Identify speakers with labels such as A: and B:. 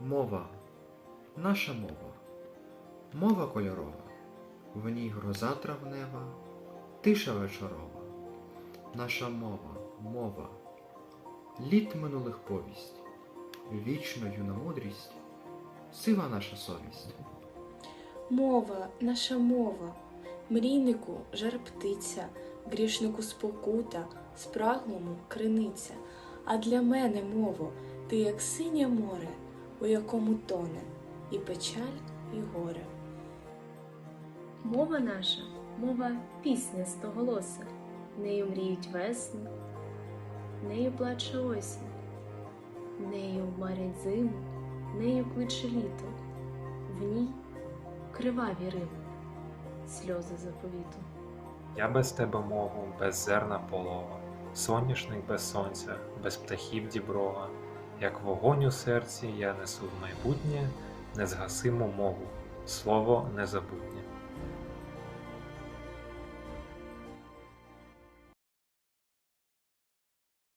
A: Мова, наша мова, мова кольорова, в ній гроза травнева, тиша вечорова, наша мова, мова, літ минулих повість, вічно юна мудрість, сива наша совість.
B: Мова, наша мова, мрійнику жар птиця, грішнику спокута, спраглому криниця. А для мене, мово, ти як синє море, у якому тоне і печаль, і горе.
C: Мова наша, мова пісня стоголоса, нею мріють весни, нею плаче осінь, нею марять зиму, нею кличе літо, в ній криваві рими, сльози заповіту.
D: Я без тебе мову, без зерна полова, соняшник без сонця, без птахів діброва, як вогонь у серці я несу в майбутнє незгасиму мову, слово незабутнє.